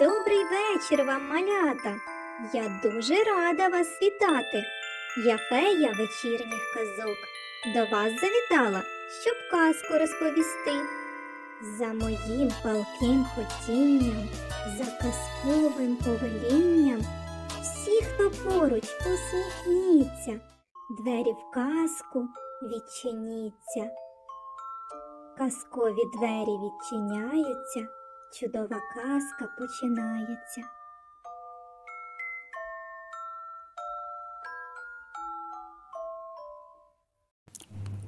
Добрий вечір вам, малята. Я дуже рада вас вітати. Я фея вечірніх казок. До вас завітала, щоб казку розповісти. За моїм палким хотінням, за казковим повелінням, всі, хто поруч, усміхніться, двері в казку відчиніться. Казкові двері відчиняються, чудова казка починається.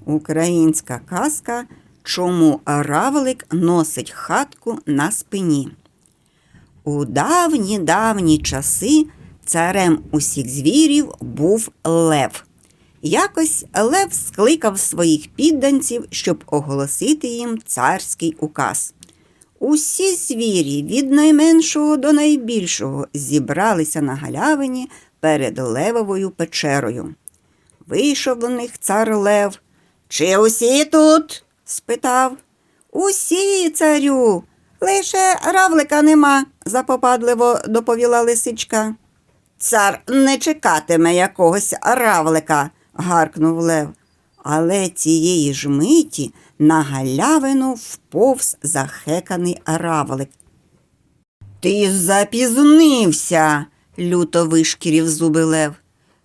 Українська казка Чому равлик носить хатку на спині. У давні давні часи царем усіх звірів був лев. Якось лев скликав своїх підданців, щоб оголосити їм царський указ. Усі звірі від найменшого до найбільшого зібралися на галявині перед левовою печерою. Вийшов до них цар Лев. Чи усі тут? спитав. Усі, царю. Лише равлика нема, запопадливо доповіла лисичка. Цар не чекатиме якогось равлика, гаркнув Лев. Але цієї ж миті на галявину вповз захеканий равлик. Ти запізнився, люто вишкірів зуби Лев.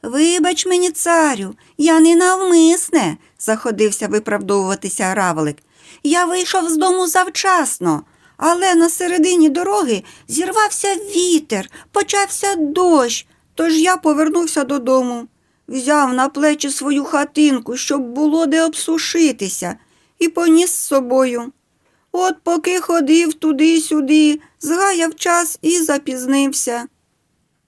Вибач мені, царю, я не навмисне, заходився виправдовуватися равлик. Я вийшов з дому завчасно, але на середині дороги зірвався вітер, почався дощ, тож я повернувся додому. Взяв на плечі свою хатинку, щоб було де обсушитися, і поніс з собою. От поки ходив туди-сюди, згаяв час і запізнився.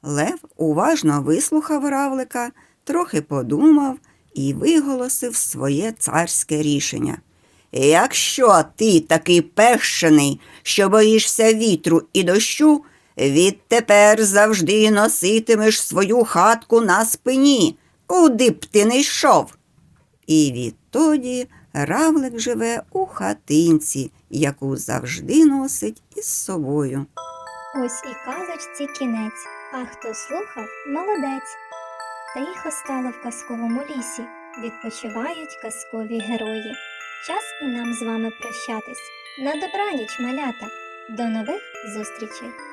Лев уважно вислухав равлика, трохи подумав і виголосив своє царське рішення. Якщо ти такий пещений, що боїшся вітру і дощу, відтепер завжди носитимеш свою хатку на спині, куди б ти не йшов. І відтоді равлик живе у хатинці, яку завжди носить із собою. Ось і казочці кінець, а хто слухав, молодець. Тихо стало в казковому лісі, відпочивають казкові герої. Час і нам з вами прощатись. На добраніч, малята. До нових зустрічей!